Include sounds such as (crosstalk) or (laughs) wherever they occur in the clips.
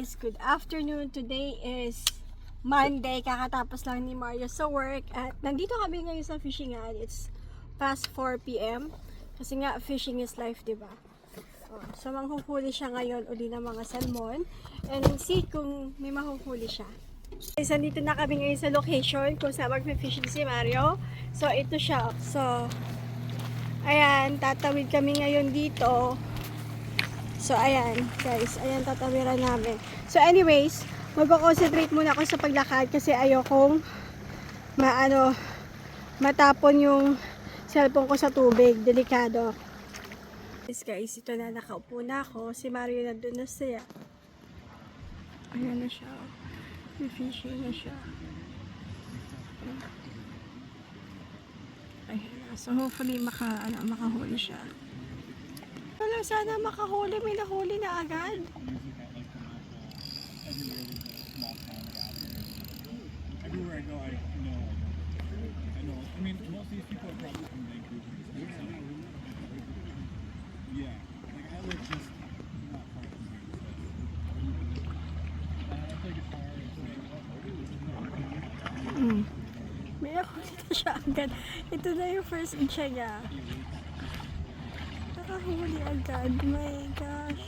guys, good afternoon. Today is Monday, kakatapos lang ni Mario sa work at nandito kami ngayon sa fishingan. It's past 4 p.m. Kasi nga, fishing is life, di ba? Oh, so, manghuhuli siya ngayon uli ng mga salmon and see kung may mahuhuli siya. Guys, nandito na kami ngayon sa location kung saan mag-fishing si Mario. So, ito siya. So, ayan, tatawid kami ngayon dito. So, ayan, guys. Ayan, tatawiran namin. So, anyways, magko-concentrate muna ako sa paglakad kasi ayokong maano, matapon yung cellphone ko sa tubig. Delikado. Yes, guys. Ito na, nakaupo na ako. Si Mario nandun na siya. Ayan na siya. May fishing na siya. Ayan na. So, hopefully, maka, ano, makahuli siya. Sana makahuli. May nahuli na agad. Everywhere I go, I know. I know. I mean, most of these people are probably from Vancouver. Yeah. Like, I live just not far from here. I play guitar and play. Mm. May nahuli na siya agad. Ito na yung first itcha niya. Nakahuli agad. My gosh.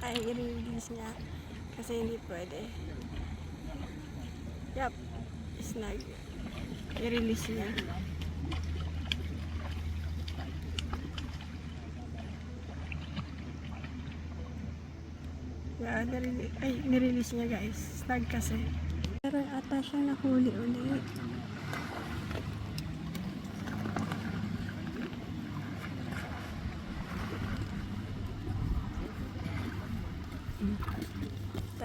Ay, i-release niya. Kasi hindi pwede. Yup. Snag. I-release niya. Yeah, nirele- ay, nirelease niya guys. Snag kasi. Pero ata siya nahuli ulit.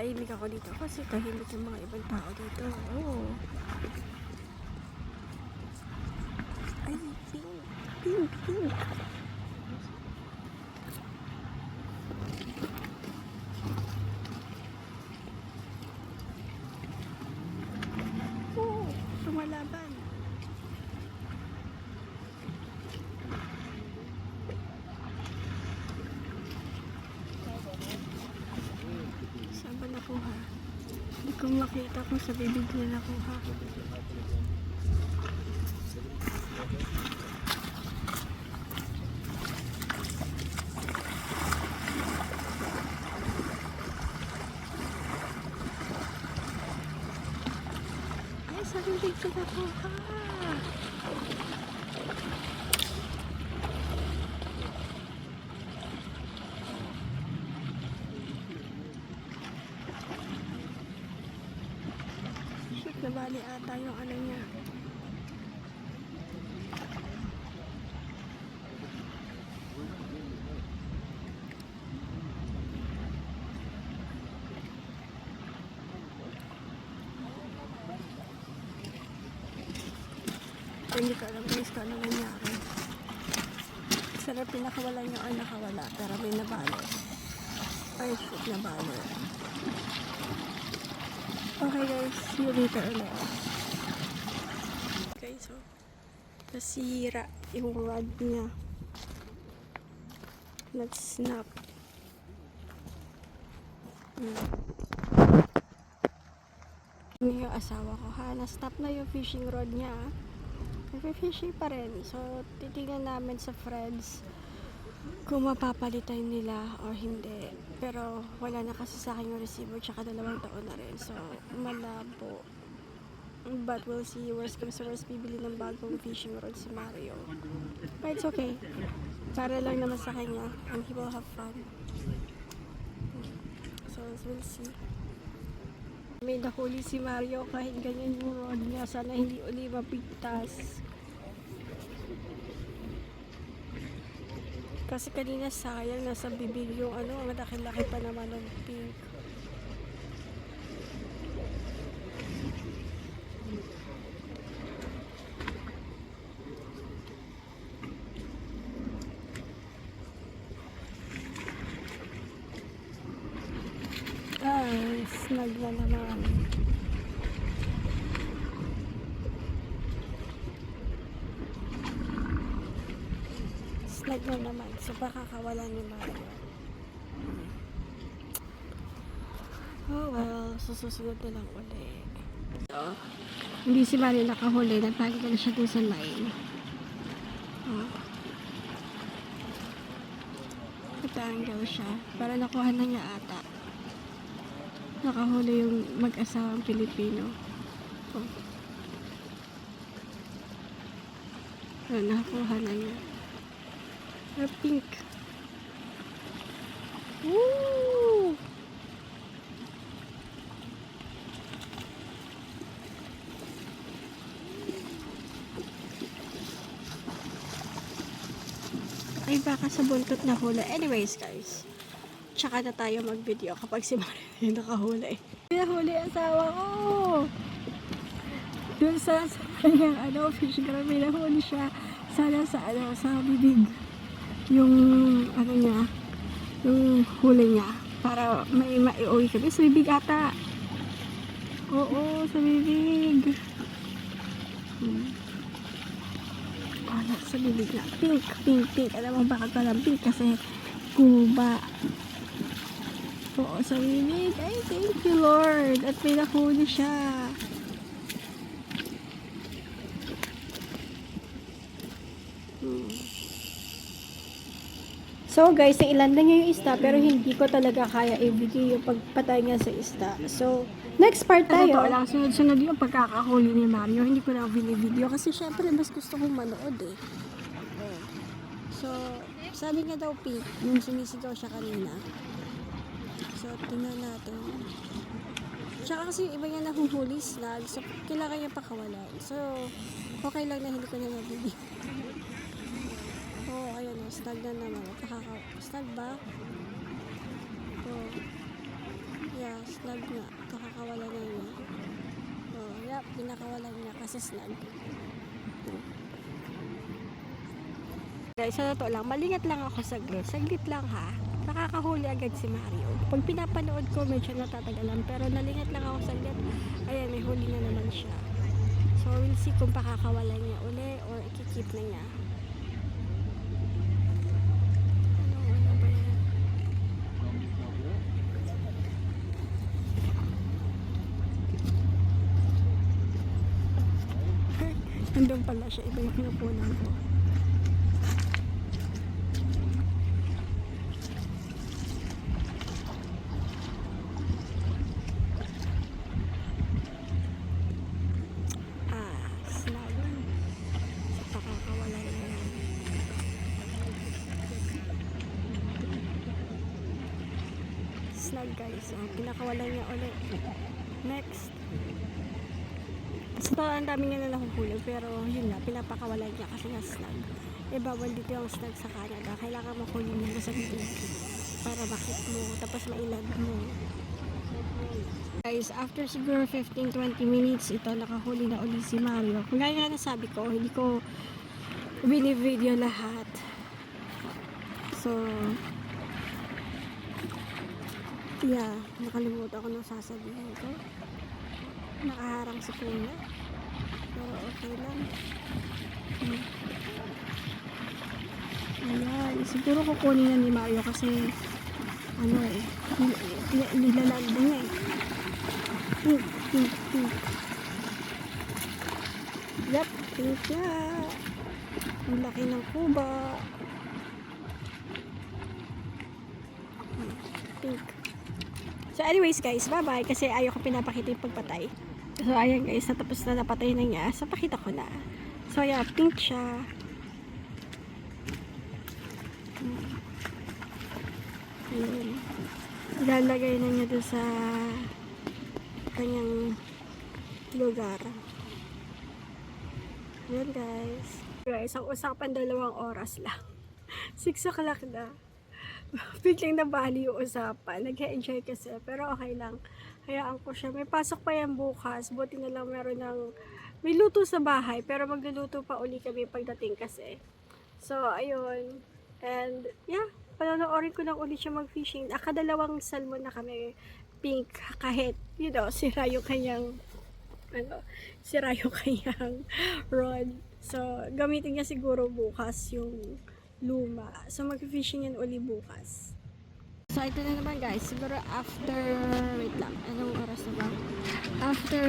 Tahimik ako dito kasi tahimik yung mga ibang tao dito. Oh. Ay, pink, pink, pink. Oo, lumalaban. Saan ba nakuha? Ko makita kung sa bibig niya nakuha. Ay, sa bibig niya nakuha. Nabali ata yung ano niya. Hindi ko alam guys kung ano nangyari. Sarap pinakawala niya o nakawala pero may nabali. Ay, shit, nabali. Okay guys, see you later ulit. Okay, so, nasira yung rod niya. Nag-snap. Hmm. Yun yung asawa ko ha, na-stop na yung fishing rod niya. Nagpe-fishing pa rin. So, titingnan namin sa friends kung mapapalitan nila or hindi. Pero wala na kasi sa akin yung receiver tsaka dalawang taon na rin. So, malabo. But we'll see. Worst comes worst, bibili ng bagong fishing rod si Mario. But it's okay. Para lang naman sa kanya. And he will have fun. So, we'll see. May nahuli si Mario kahit ganyan yung rod niya. Sana hindi uli mapigtas. Kasi kanina sayang nasa bibig yung ano, ang laki-laki pa naman ng pink. Ay, snag Snag na naman. So, pakakawala ni Mario. Oh well, so susunod na lang uli. So, hindi si Mario nakahuli. Nagpagi na siya dun sa line. Oh. Natanggal siya. Para nakuha na niya ata. Nakahuli yung mag-asawang Pilipino. Oh. So, nakuha na niya. Ah, pink. Woo! Ay, baka sa buntot na hula. Anyways, guys. Tsaka na tayo mag-video kapag si Mario yung nakahuli. Nahuli ang asawa ko! Doon sa, sa kanyang ano, fish may nahuli siya. Sana sa, ano, sa bibig. Yung, ano niya, yung huli niya. Para may maiuwi kami. Sa bibig ata. Oo, sa bibig. Hmm. Wala sa bibig na. Pink, pink, pink. Alam mo bakit walang pink? Kasi kuba. Oo, sa bibig. Ay, thank you, Lord. At may nahuli siya. Hmm. So guys, nailan na niya yung isda pero hindi ko talaga kaya i-video yung pagpatay niya sa isda. So, next part tayo. Ano lang, sunod-sunod yung pagkakahuli ni Mario. Hindi ko na video kasi syempre mas gusto kong manood eh. So, sabi niya daw pink, yung sumisigaw siya kanina. So, tingnan natin. Tsaka kasi yung iba niya nahuhuli snag, so kailangan niya pakawalan. So, okay lang na hindi ko na mabili. Oh, ayun o, snag na naman. Nakaka snag ba? Oh. Yeah, snag nga. Kakakawala na. Oo, oh, yep, pinakawalan niya kasi snag. Guys, sa totoo lang, malingat lang ako saglit. Saglit lang ha. Nakakahuli agad si Mario. Pag pinapanood ko, medyo natatagalan. Pero nalingat lang ako saglit. Ayan, may huli na naman siya. So, we'll see kung pakakawalan niya uli or ikikip na niya. Ano, ano ba yan? Nandun pala siya. Iba yung pinupunan ko. Ah, snag. Guys. Oh, pinakawalan niya ulit. Next. So, ang dami nga na nakuhulog pero yun nga, pinapakawalan niya kasi nga snag. Eh, bawal dito yung snag sa Canada. Kailangan makunin mo sa bibig para makit mo, tapos mailag mo. Guys, after siguro 15-20 minutes, ito nakahuli na uli si Mario. Kung gaya nga nasabi ko, hindi ko video lahat. So, yeah, nakalimutan ko nung sasabihin ko. Nakaharang si Kuya. Okay lang. Hmm. Ayan, siguro kukunin na ni Mario kasi ano eh, nil- nil- nilalag na niya eh. Pink, pink. Yup, pink na. Ang laki ng kuba. Hmm, Pink. So anyways guys, bye-bye. Kasi ayaw ko pinapakita yung pagpatay. So ayan guys, natapos na napatay na niya. So pakita ko na. So ayan, pink siya. Ayun. Ilalagay na niya doon sa kanyang lugar. Yun guys. Guys, ang usapan dalawang oras lang. (laughs) 6 o'clock na. (laughs) Biglang nabali yung usapan. Nag-enjoy kasi. Pero okay lang. Hayaan ko siya. May pasok pa yan bukas. Buti na lang meron ng... May luto sa bahay. Pero magluluto pa uli kami pagdating kasi. So, ayun. And, yeah. Panonoorin ko lang ulit siya mag-fishing. Akadalawang salmon na kami pink kahit, you know, sira yung kanyang ano, sira yung (laughs) kanyang rod. So, gamitin niya siguro bukas yung luma. So mag-fishing yan uli bukas. So ito na naman guys, siguro after, wait lang, anong oras na ba? After,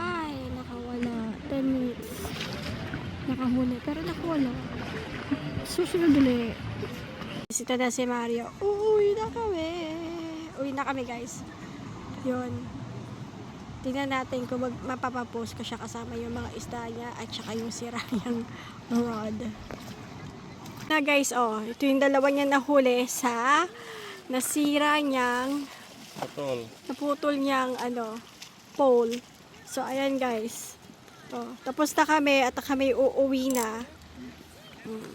ay, nakawala, 10 minutes. Nakahuli, pero nakawala. Susunod ulit. Ito na si Mario. Uuwi na kami. Uwi na kami guys. Yun. Tingnan natin kung mag, mapapapost ko siya kasama yung mga isda niya at saka yung sira (laughs) niyang rod. Na guys, oh, ito yung dalawa niya nahuli sa nasira niyang Atol. naputol niyang ano, pole. So, ayan guys. Oh, tapos na kami at kami uuwi na. Mm.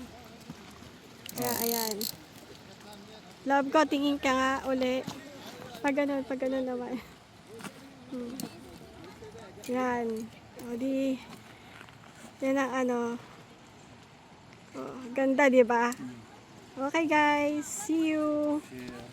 Kaya, ayan. Love ko, tingin ka nga uli. Pag ganun, pag ganun naman. Hmm. Yan. O di, yan ang ano. Oh, ganda, di ba? Okay guys, see you. Yeah.